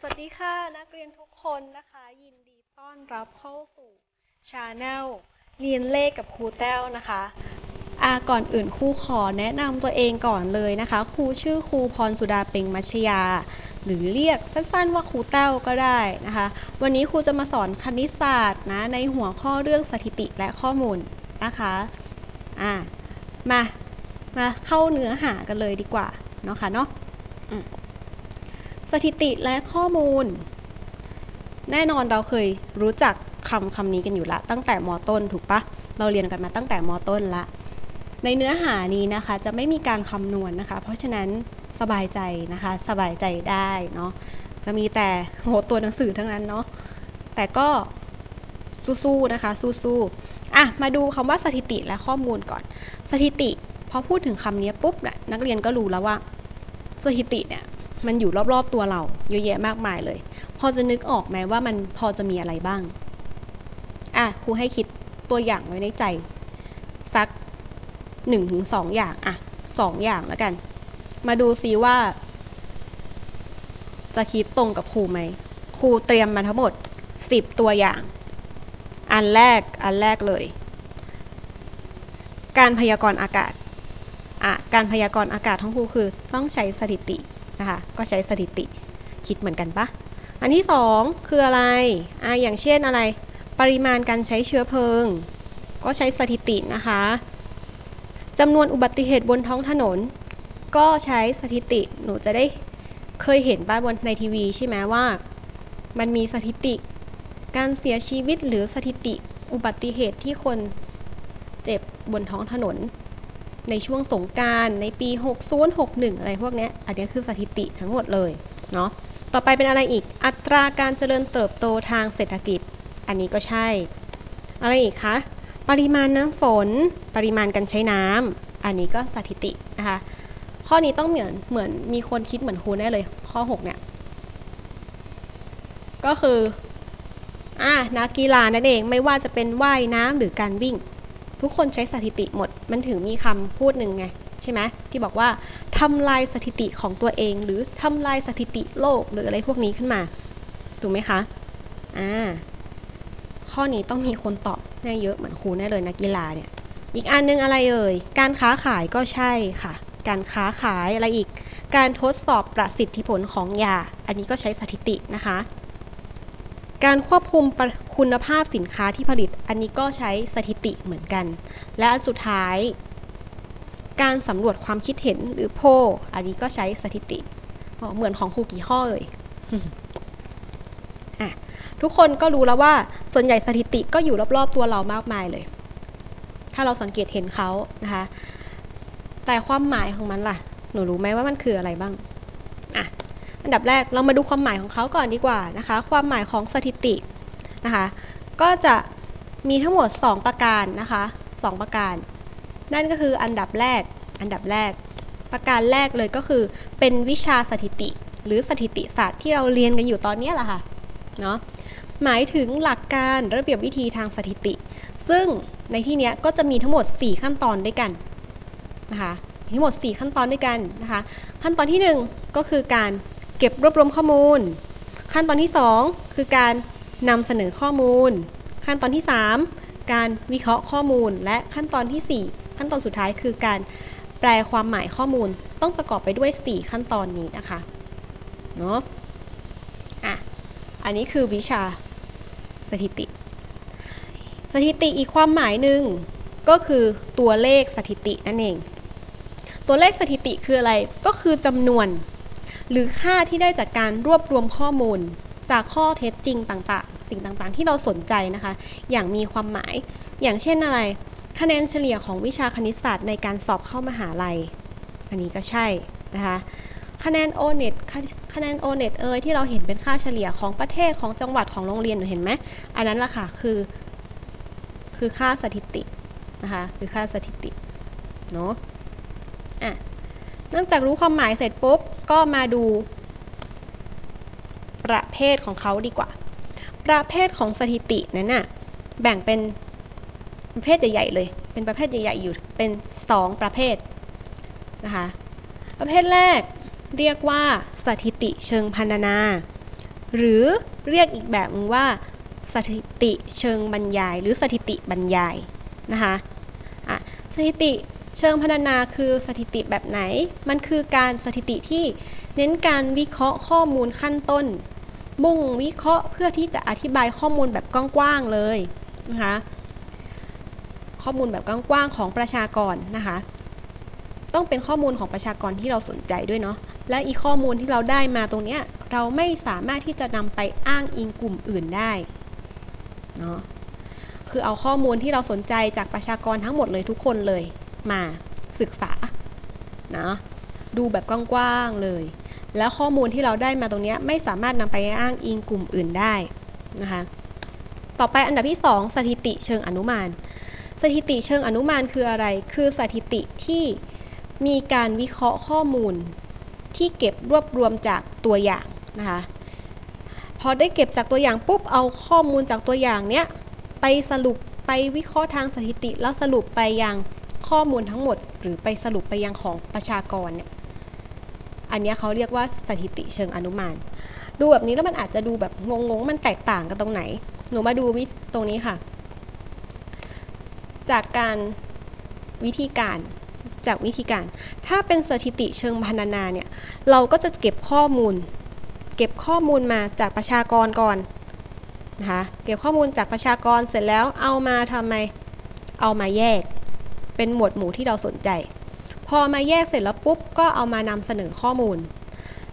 สวัสดีค่ะ นักเรียนทุกคนนะคะ ยินดีต้อนรับเข้าสู่ชาแนลเรียนเลขกับครูแต้วนะคะอาก่อนอื่นครูขอแนะนำตัวเองก่อนเลยนะคะครูชื่อครูพรสุดาเปงมัชยา หรือเรียกสั้นๆว่าครูแต้วก็ได้นะคะ วันนี้ครูจะมาสอนคณิตศาสตร์นะในหัวข้อเรื่องสถิติและข้อมูลนะคะอ่ามามาเข้าเนื้อหากันเลยดีกว่าเนาะค่ะเนาะ สถิติและข้อมูล แน่นอนเราเคยรู้จักคำคำนี้กันอยู่ละ ตั้งแต่มต้นถูกปะเราเรียนกันมาตั้งแต่มต้นละ ในเนื้อหานี้นะคะจะไม่มีการคำนวณนะคะ เพราะฉะนั้นสบายใจนะคะสบายใจได้เนาะจะมีแต่โหตัวหนังสือทั้งนั้นเนาะแต่ก็สู้ๆนะคะสู้ๆอะมาดูคำว่าสถิติและข้อมูลก่อน สถิติพอพูดถึงคำนี้ปุ๊บเนี่ยนักเรียนก็รู้แล้วว่า สถิติเนี่ย มันอยู่รอบๆตัวเราเยอะแยะมากมายเลย พอจะนึกออกไหมว่ามันพอจะมีอะไรบ้าง อะครูให้คิดตัวอย่างไว้ในใจ สัก1นถึงสอย่างอะสองอย่างแล้วกัน มาดูซิว่า จะคิดตรงกับครูไหมครูเตรียมมาทั้งหมด 10 ตัวอย่าง อันแรกอันแรกเลย การพยากรณ์อากาศอะการพยากรณ์อากาศของครูคือต้องใช้สถิติ นะคะ ก็ใช้สถิติคิดเหมือนกันปะอันที่ 2 คืออะไรอ่าอย่างเช่นอะไร ปริมาณการใช้เชื้อเพลิง ก็ใช้สถิตินะคะจำนวนอุบัติเหตุบนท้องถนน ก็ใช้สถิติหนูจะได้เคยเห็นบ้านบนในทีวีใช่ไหมว่า มันมีสถิติการเสียชีวิตหรือสถิติอุบัติเหตุที่คนเจ็บบนท้องถนน ในช่วงสงการในปี 60 61 อะไรพวกเนี้ยอันนี้คือสถิติทั้งหมดเลยเนาะต่อไปเป็นอะไรอีกอัตราการเจริญเติบโตทางเศรษฐกิจ อันนี้ก็ใช่ อะไรอีกคะปริมาณน้ำฝน ปริมาณการใช้น้ำอันนี้ก็สถิตินะคะข้อนี้ต้องเหมือนเหมือนมีคนคิดเหมือนครูแน่เลย ข้อ 6 เนี่ย ก็คืออ่านักกีฬานั่นเองไม่ว่าจะเป็นว่ายน้ำหรือการวิ่ง ทุกคนใช้สถิติหมด มันถึงมีคำพูดหนึ่งไงใช่ไหมที่บอกว่าทำลายสถิติของตัวเอง หรือทำลายสถิติโลกหรืออะไรพวกนี้ขึ้นมา ถูกไหมคะอ่าข้อนี้ต้องมีคนตอบแน่เยอะเหมือนครูแน่เลยนักกีฬาเนี่ย อีกอันนึงอะไรเอ่ย การค้าขายก็ใช่ค่ะ การค้าขายอะไรอีก การทดสอบประสิทธิผลของยา อันนี้ก็ใช้สถิตินะคะ การควบคุมคุณภาพสินค้าที่ผลิต อันนี้ก็ใช้สถิติเหมือนกัน และอันสุดท้าย การสำรวจความคิดเห็นหรือโพลอันนี้ก็ใช้สถิติ เหมือนของครูกี่ข้อเลยอะทุกคนก็รู้แล้วว่าส่วนใหญ่สถิติก็อยู่รอบๆตัวเรามากมายเลย ถ้าเราสังเกตเห็นเขานะคะ แต่ความหมายของมันล่ะ หนูรู้ไหมว่ามันคืออะไรบ้าง อันดับแรกเรามาดูความหมายของเขาก่อนดีกว่านะคะ ความหมายของสถิตินะคะ ก็จะมีทั้งหมด 2 ประการนะคะ 2 ประการ นั่นก็คืออันดับแรก อันดับแรก ประการแรกเลยก็คือ เป็นวิชาสถิติ หรือสถิติศาสตร์ที่เราเรียนกันอยู่ตอนนี้แหละค่ะ เนาะหมายถึงหลักการระเบียบวิธีทางสถิติ ซึ่งในที่นี้ก็จะมีทั้งหมด 4 ขั้นตอนด้วยกันนะคะ มีทั้งหมด 4 ขั้นตอนด้วยกันนะคะ ขั้นตอนที่ 1 ก็คือการ เก็บรวบรวมข้อมูล ขั้นตอนที่ 2 คือการนำเสนอข้อมูล ขั้นตอนที่ 3 การวิเคราะห์ข้อมูล และขั้นตอนที่ 4 ขั้นตอนสุดท้ายคือการแปลความหมายข้อมูลต้องประกอบไปด้วย 4 ขั้นตอนนี้นะคะเนาะอะอันนี้คือวิชาสถิติ สถิติอีกความหมายหนึ่งก็คือตัวเลขสถิตินั่นเอง ตัวเลขสถิติคืออะไรก็คือจำนวน หรือค่าที่ได้จากการรวบรวมข้อมูล จากข้อเท็จจริงต่างๆ สิ่งต่างๆ ที่เราสนใจนะคะ อย่างมีความหมาย อย่างเช่นอะไร คะแนนเฉลี่ยของวิชาคณิตศาสตร์ในการสอบเข้ามหาลัย อันนี้ก็ใช่นะคะคะแนน o n e t คะแนน o n e t เอยที่เราเห็นเป็นค่าเฉลี่ยของประเทศของจังหวัดของโรงเรียนเห็นไหมอันนั้นล่ะค่ะ คือ คือค่าสถิตินะคะคือค่าสถิติเนาะอะ เนื่องจากรู้ความหมายเสร็จปุ๊บ ก็มาดู ประเภทของเขาดีกว่า ประเภทของสถิตินั้นน่ะแบ่งเป็นประเภทใหญ่ๆเลย เป็นประเภทใหญ่ๆอยู่เป็น 2 ประเภทนะคะประเภทแรกเรียกว่าสถิติเชิงพรรณนา หรือเรียกอีกแบบนึงว่า สถิติเชิงบรรยาย หรือสถิติบรรยายนะคะะสถิติ เชิงพรรณนาคือสถิติแบบไหน มันคือการสถิติที่เน้นการวิเคราะห์ข้อมูลขั้นต้น มุ่งวิเคราะห์เพื่อที่จะอธิบายข้อมูลแบบกว้างๆเลยนะคะข้อมูลแบบกว้างๆของประชากรนะคะ ต้องเป็นข้อมูลของประชากรที่เราสนใจด้วยเนาะและอีกข้อมูลที่เราได้มาตรงเนี้ยเราไม่สามารถที่จะนำไปอ้างอิงกลุ่มอื่นได้เนาะคือเอาข้อมูลที่เราสนใจจากประชากรทั้งหมดเลยทุกคนเลย มาศึกษานะดูแบบกว้างๆเลย แล้วข้อมูลที่เราได้มาตรงนี้ไม่สามารถนำไปอ้างอิงกลุ่มอื่นได้นะคะต่อไปอันดับที่ 2 สถิติเชิงอนุมาน สถิติเชิงอนุมานคืออะไร คือสถิติที่มีการวิเคราะห์ข้อมูล ที่เก็บรวบรวมจากตัวอย่างนะคะพอได้เก็บจากตัวอย่างปุ๊บเอาข้อมูลจากตัวอย่างเนี้ยไปสรุปไปวิเคราะห์ทางสถิติแล้วสรุปไปยัง ข้อมูลทั้งหมด หรือไปสรุปไปยังของประชากรเนี่ยอันนี้เขาเรียกว่าสถิติเชิงอนุมาน ดูแบบนี้แล้วมันอาจจะดูแบบงงๆ มันแตกต่างกันตรงไหน หนูมาดูวิตรงนี้ค่ะ จากการวิธีการจากวิธีการ ถ้าเป็นสถิติเชิงพรรณนาเนี่ย เราก็จะเก็บข้อมูล เก็บข้อมูลมาจากประชากรก่อนนะคะ เก็บข้อมูลจากประชากรเสร็จแล้วเอามาทำไม เอามาแยก เป็นหมวดหมู่ที่เราสนใจ พอมาแยกเสร็จแล้วปุ๊บก็เอามานำเสนอข้อมูล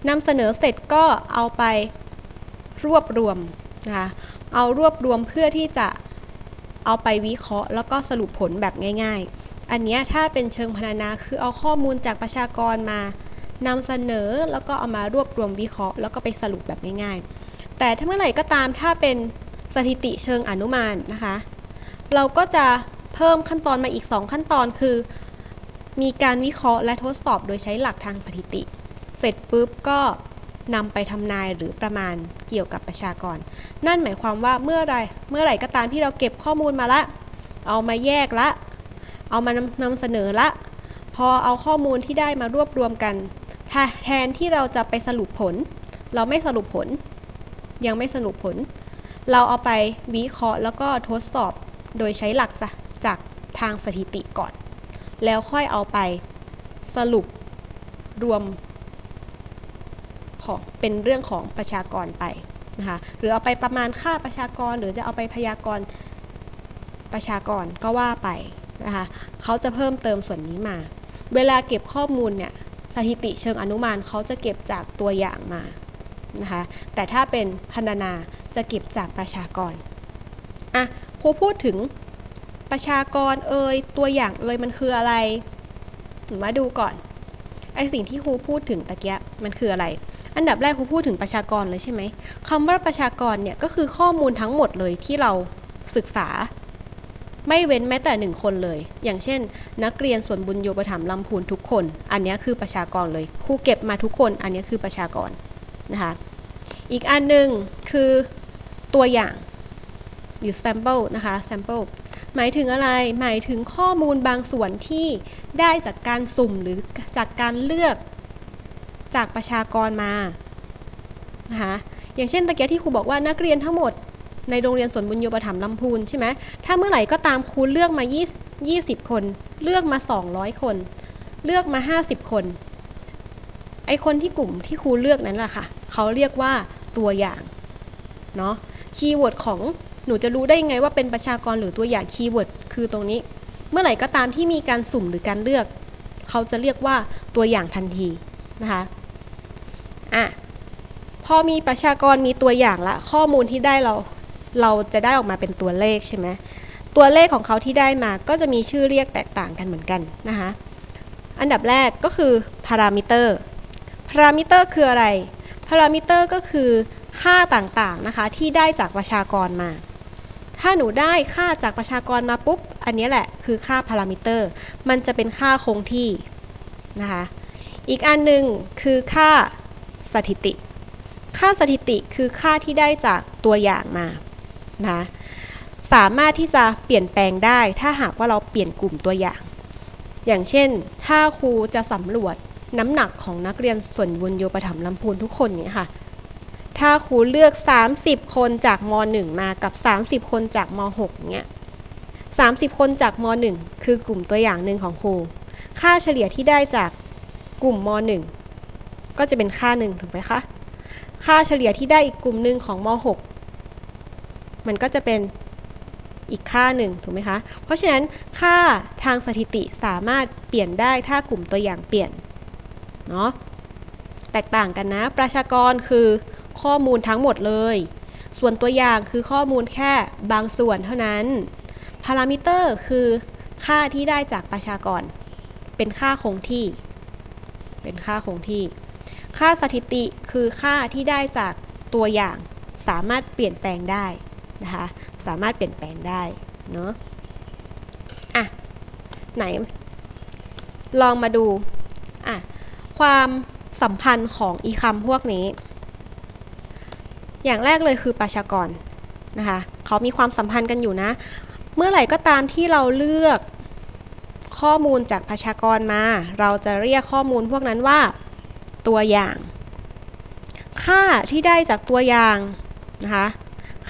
นำเสนอเสร็จก็เอาไปรวบรวมนะคะเอารวบรวมเพื่อที่จะเอาไปวิเคราะห์ แล้วก็สรุปผลแบบง่าย ๆ อันนี้ถ้าเป็นเชิงพรรณนาคือเอาข้อมูลจากประชากรมานำเสนอแล้วก็เอามารวบรวมวิเคราะห์ แล้วก็ไปสรุปแบบง่ายๆ แต่ถ้าเมื่อไหร่ก็ตามถ้าเป็นสถิติเชิงอนุมานนะคะ เราก็จะ เพิ่มขั้นตอนมาอีก 2 ขั้นตอนคือ มีการวิเคราะห์และทดสอบโดยใช้หลักทางสถิติ เสร็จปุ๊บก็นำไปทำนายหรือประมาณเกี่ยวกับประชากร นั่นหมายความว่าเมื่อไรเมื่อไหร่ก็ตามที่เราเก็บข้อมูลมาละ เอามาแยกละ เอามานำนำเสนอละ พอเอาข้อมูลที่ได้มารวบรวมกันแทนที่เราจะไปสรุปผล เราไม่สรุปผล ยังไม่สรุปผล เราเอาไปวิเคราะห์แล้วก็ทดสอบโดยใช้หลักจาก ทางสถิติก่อน แล้วค่อยเอาไปสรุปรวมของเป็นเรื่องของประชากรไปนะคะหรือเอาไปประมาณค่าประชากร หรือจะเอาไปพยากรณ์ประชากรก็ว่าไปนะคะเขาจะเพิ่มเติมส่วนนี้มา เวลาเก็บข้อมูลเนี่ยสถิติเชิงอนุมานเขาจะเก็บจากตัวอย่างมานะคะแต่ถ้าเป็นพันนาจะเก็บจากประชากรอะครูพูดถึง ประชากรเอ่ยตัวอย่างเอ่ยมันคืออะไรหนูมาดูก่อนไอสิ่งที่ครูพูดถึงตะเกียมันคืออะไร อันดับแรกครูพูดถึงประชากรเลยใช่ไหมคำว่าประชากรเนี่ยก็คือข้อมูลทั้งหมดเลยที่เราศึกษา ไม่เว้นแม้แต่หนึ่งคนเลย อย่างเช่น นักเรียนส่วนบุญโยปถัมลำพูนทุกคน อันนี้คือประชากรเลยครูเก็บมาทุกคน อันนี้คือประชากรนะคะอีกอันหนึ่งคือตัวอย่างหรือ sample นะคะ sample หมายถึงอะไร หมายถึงข้อมูลบางส่วนที่ได้จากการสุ่มหรือจากการเลือกจากประชากรมา นะคะ อย่างเช่นตะเกียที่ครูบอกว่านักเรียนทั้งหมดในโรงเรียนสวนบุญโยปถัมลำพูนใช่ไหม ถ้าเมื่อไหร่ก็ตามครูเลือกมา 20 20คน เลือกมา 200 คน เลือกมา 50 คน ไอคนที่กลุ่มที่ครูเลือกนั้นแหละค่ะ เขาเรียกว่าตัวอย่าง เนาะ คีย์เวิร์ดของ หนูจะรู้ได้ยังไงว่าเป็นประชากรหรือตัวอย่างคีย์เวิร์ดคือตรงนี้ เมื่อไหร่ก็ตามที่มีการสุ่มหรือการเลือก เขาจะเรียกว่าตัวอย่างทันทีนะคะอะพอมีประชากรมีตัวอย่างละ ข้อมูลที่ได้เราเราจะได้ออกมาเป็นตัวเลขใช่ไหมตัวเลขของเขาที่ได้มาก็จะมีชื่อเรียกแตกต่างกันเหมือนกันนะคะอันดับแรกก็คือพารามิเตอร์พารามิเตอร์คืออะไรพารามิเตอร์ก็คือค่าต่างๆนะคะที่ได้จากประชากรมา ถ้าหนูได้ค่าจากประชากรมาปุ๊บ อันนี้แหละคือค่าพารามิเตอร์ มันจะเป็นค่าคงที่นะคะ อีกอันหนึ่งคือค่าสถิติ ค่าสถิติคือค่าที่ได้จากตัวอย่างมานะสามารถที่จะเปลี่ยนแปลงได้ ถ้าหากว่าเราเปลี่ยนกลุ่มตัวอย่าง อย่างเช่น ถ้าครูจะสำรวจน้ำหนักของนักเรียนส่วนบุญโยปถัมลำพูนทุกคนเนี่ยค่ะ ถ้าครูเลือก 30 คนจากม .1 มากับ 30 คนจากม .6 เนี้ย30 คนจากม .1 คือกลุ่มตัวอย่างหนึ่งของครู ค่าเฉลี่ยที่ได้จากกลุ่มม .1 ก็จะเป็นค่าหนึ่งถูกไหมคะ ค่าเฉลี่ยที่ได้อีกกลุ่มหนึ่งของม .6 มันก็จะเป็นอีกค่าหนึ่งถูกไหมคะ เพราะฉะนั้นค่าทางสถิติสามารถเปลี่ยนได้ถ้ากลุ่มตัวอย่างเปลี่ยนเนาะแตกต่างกันนะ ประชากรคือ ข้อมูลทั้งหมดเลย ส่วนตัวอย่างคือข้อมูลแค่บางส่วนเท่านั้น พารามิเตอร์คือค่าที่ได้จากประชากร เป็นค่าคงที่ เป็นค่าคงที่ ค่าสถิติคือค่าที่ได้จากตัวอย่าง สามารถเปลี่ยนแปลงได้นะคะ สามารถเปลี่ยนแปลงได้เนาะ อะ ไหน ลองมาดู อะ ความสัมพันธ์ของอีคำพวกนี้ อย่างแรกเลยคือประชากรนะคะเขามีความสัมพันธ์กันอยู่นะ เมื่อไหร่ก็ตามที่เราเลือกข้อมูลจากประชากรมา เราจะเรียกข้อมูลพวกนั้นว่าตัวอย่าง ค่าที่ได้จากตัวอย่างนะคะ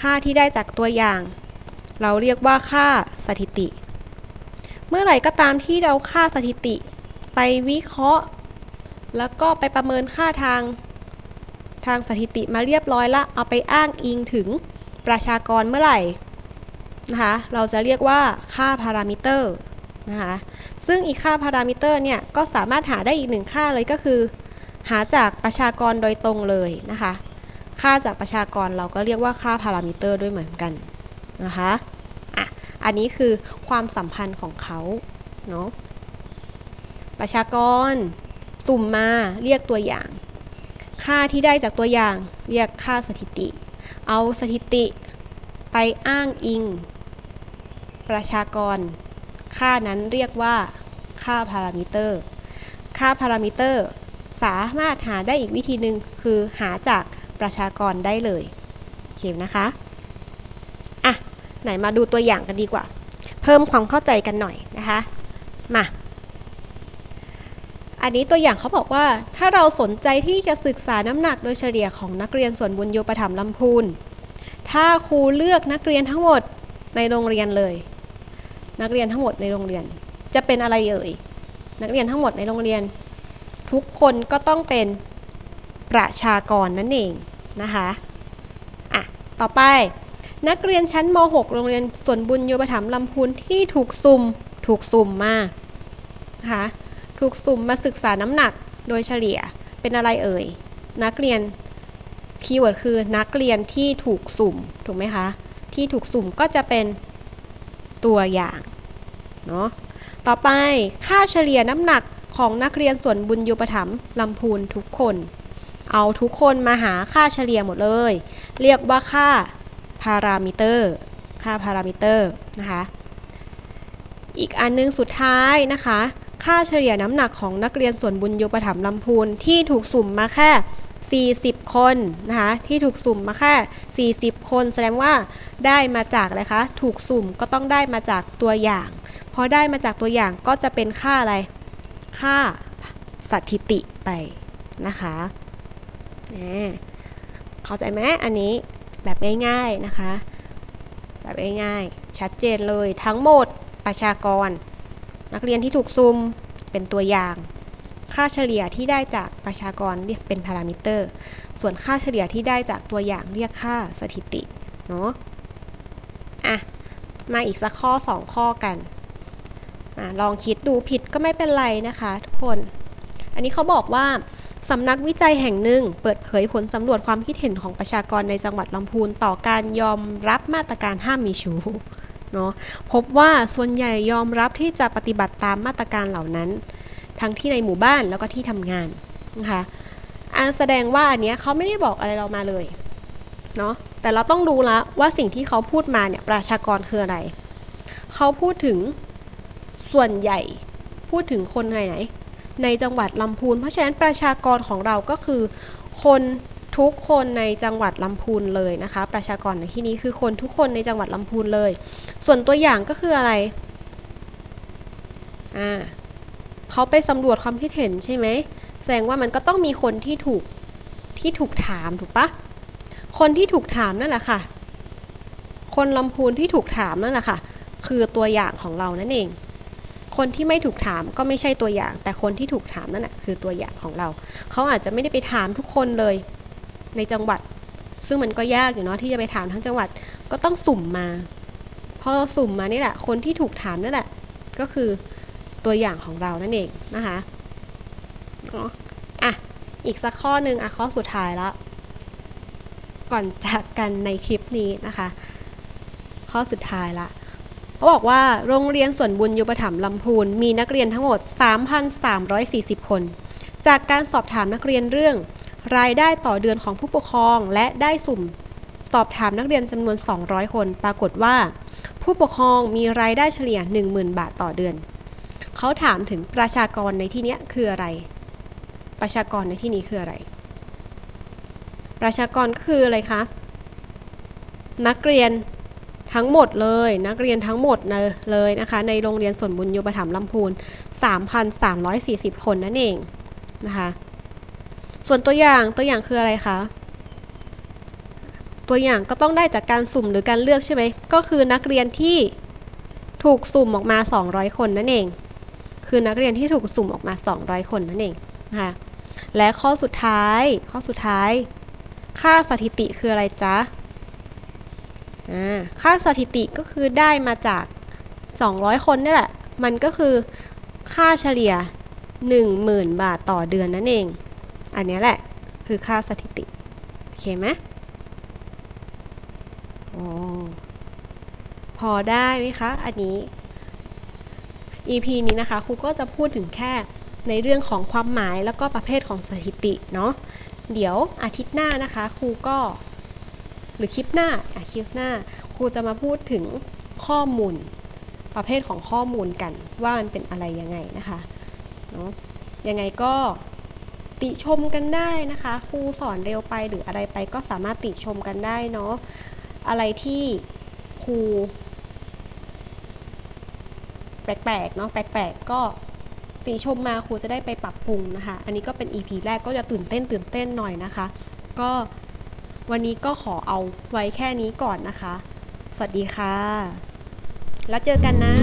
ค่าที่ได้จากตัวอย่าง เราเรียกว่าค่าสถิติ เมื่อไหร่ก็ตามที่เราค่าสถิติ ไปวิเคราะห์ แล้วก็ไปประเมินค่าทาง ทางสถิติมาเรียบร้อยละ เอาไปอ้างอิงถึงประชากรเมื่อไหร่นะคะ เราจะเรียกว่าค่าพารามิเตอร์นะคะ ซึ่งอีกค่าพารามิเตอร์เนี่ยก็สามารถหาได้อีกหนึ่งค่าเลยก็คือ หาจากประชากรโดยตรงเลยนะคะ ค่าจากประชากรเราก็เรียกว่าค่าพารามิเตอร์ด้วยเหมือนกันนะคะอะอันนี้คือความสัมพันธ์ของเขาเนาะประชากรสุ่มมาเรียกตัวอย่าง ค่าที่ได้จากตัวอย่างเรียกค่าสถิติ เอาสถิติไปอ้างอิง ประชากร ค่านั้นเรียกว่า ค่าพารามิเตอร์ ค่าพารามิเตอร์ สามารถหาได้อีกวิธีหนึ่งคือหาจากประชากรได้เลยโอเคนะคะ อะ ไหนมาดูตัวอย่างกันดีกว่า เพิ่มความเข้าใจกันหน่อยนะคะ มา อันนี้ตัวอย่างเขาบอกว่า ถ้าเราสนใจที่จะศึกษาน้ำหนักโดยเฉลี่ยของนักเรียนส่วนบุญโยประถมลำพูน ถ้าครูเลือกนักเรียนทั้งหมดในโรงเรียนเลย นักเรียนทั้งหมดในโรงเรียน จะเป็นอะไรเอ่ย นักเรียนทั้งหมดในโรงเรียน ทุกคนก็ต้องเป็นประชากรนั่นเองนะคะอะต่อไป นักเรียนชั้นม .6 โรงเรียนส่วนบุญโยประถมลำพูนที่ถูกซุ่มถูกสุ่มมานะคะ ถูกสุ่มมาศึกษาน้ำหนักโดยเฉลี่ยเป็นอะไรเอ่ย นักเรียนคีย์เวิร์ดคือนักเรียนที่ถูกสุ่มถูกไหมคะ ที่ถูกสุ่มก็จะเป็นตัวอย่างเนาะต่อไปค่าเฉลี่ยน้ำหนักของนักเรียนส่วนบุญยุปถัมภ์ลำพูนทุกคน เอาทุกคนมาหาค่าเฉลี่ยหมดเลย เรียกว่าค่าพารามิเตอร์ ค่าพารามิเตอร์นะคะ อีกอันนึงสุดท้ายนะคะ ค่าเฉลี่ยน้ำหนักของนักเรียนส่วนบุญโยประถมลำพูนที่ถูกสุ่มมาแค่ 40 คนนะคะที่ถูกสุ่มมาแค่ 40 คน แสดงว่าได้มาจากอะไรคะถูกสุ่มก็ต้องได้มาจากตัวอย่างพอได้มาจากตัวอย่างก็จะเป็นค่าอะไร ค่าสถิติไปนะคะเข้าใจไหมอันนี้แบบง่ายๆนะคะ แบบง่ายๆชัดเจนเลยทั้งหมดประชากร นักเรียนที่ถูกซุมเป็นตัวอย่าง ค่าเฉลี่ยที่ได้จากประชากรเรียกเป็นพารามิเตอร์ ส่วนค่าเฉลี่ยที่ได้จากตัวอย่างเรียกค่าสถิติเนาะอะมาอีกสักข้อ 2 ข้อกันอลองคิดดูผิดก็ไม่เป็นไรนะคะทุกคน อันนี้เขาบอกว่าสำนักวิจัยแห่งหนึ่ง เปิดเผยผลสำรวจความคิดเห็นของประชากรในจังหวัดลำพูนต่อการยอมรับมาตรการห้ามมีชู้ เนาะพบว่าส่วนใหญ่ยอมรับที่จะปฏิบัติตามมาตรการเหล่านั้น ทั้งที่ในหมู่บ้านแล้วก็ที่ทำงานนะคะอันแสดงว่าอันเนี้ยเขาไม่ได้บอกอะไรเรามาเลยเนาะแต่เราต้องดูละว่าสิ่งที่เขาพูดมาเนี่ยประชากรคืออะไร เขาพูดถึงส่วนใหญ่พูดถึงคนไหนไหน ในจังหวัดลำพูน เพราะฉะนั้นประชากรของเราก็คือ คนทุกคนในจังหวัดลำพูนเลยนะคะ ประชากรในที่นี้คือคนทุกคนในจังหวัดลำพูนเลย ส่วนตัวอย่างก็คืออะไร อ่าเขาไปสำรวจความคิดเห็นใช่ไหม แสดงว่ามันก็ต้องมีคนที่ถูกที่ถูกถามถูกปะ คนที่ถูกถามนั่นแหละค่ะ คนลำพูนที่ถูกถามนั่นแหละค่ะ คือตัวอย่างของเรานั่นเอง คนที่ไม่ถูกถามก็ไม่ใช่ตัวอย่าง แต่คนที่ถูกถามนั่นแหะคือตัวอย่างของเรา เขาอาจจะไม่ได้ไปถามทุกคนเลยในจังหวัด ซึ่งมันก็ยากอยู่เนาะที่จะไปถามทั้งจังหวัด ก็ต้องสุ่มมา พอสุ่มมานี่แหละ คนที่ถูกถามนั่นแหละ ก็คือตัวอย่างของเรานั่นเองนะคะอะอีกสักข้อหนึ่งอะข้อสุดท้ายแล้ว ก่อนจากกันในคลิปนี้นะคะ ข้อสุดท้ายละเขาบอกว่าโรงเรียนส่วนบุญยุปถัมลำพูน มีนักเรียนทั้งหมด 3,340 คน จากการสอบถามนักเรียนเรื่อง รายได้ต่อเดือนของผู้ปกครองและได้สุ่ม สอบถามนักเรียนจำนวน 200 คน ปรากฏว่า ผู้ปกครองมีรายได้เฉลี่ย 10,000 บาทต่อเดือน เขาถามถึงประชากรในที่นี้คืออะไร ประชากรในที่นี้คืออะไร ประชากรก็คืออะไรคะ นักเรียนทั้งหมดเลยนักเรียนทั้งหมดเลยนะคะ ในโรงเรียนส่วนบุญโยปถัมภ์ลำพูน 3,340 คนนั่นเองนะคะ ส่วนตัวอย่างตัวอย่างคืออะไรคะ ตัวอย่างก็ต้องได้จากการสุ่มหรือการเลือกใช่ไหม ก็คือนักเรียนที่ถูกสุ่มออกมา 200 คนนั่นเอง คือนักเรียนที่ถูกสุ่มออกมา 200 คนนั่นเองนะคะและข้อสุดท้าย ข้อสุดท้าย ค่าสถิติคืออะไรจ๊ะค่าสถิติก็คือได้มาจาก 200 คนนี่แหละ มันก็คือค่าเฉลี่ย 10,000 บาทต่อเดือนนั่นเอง อันนี้แหละคือค่าสถิติ โอเคไหม พอได้ไหมคะ อันนี้ EP นี้นะคะครูก็จะพูดถึงแค่ในเรื่องของความหมายแล้วก็ประเภทของสถิติเนาะเดี๋ยวอาทิตย์หน้านะคะครูก็ หรือคลิปหน้าอะคลิปหน้าครูจะมาพูดถึงข้อมูล ประเภทของข้อมูลกันว่ามันเป็นอะไรยังไงนะคะเนาะยังไงก็ติชมกันได้นะคะ ครูสอนเร็วไปหรืออะไรไปก็สามารถติชมกันได้เนาะ อะไรที่ครูแปลกๆเนาะแปลกๆก็ติชมมาครูจะได้ไปปรับปรุงนะคะ อันนี้ก็เป็น EP แรกก็จะตื่นเต้นตื่นเต้นหน่อยนะคะ ก็วันนี้ก็ขอเอาไว้แค่นี้ก่อนนะคะ สวัสดีค่ะ แล้วเจอกันนะ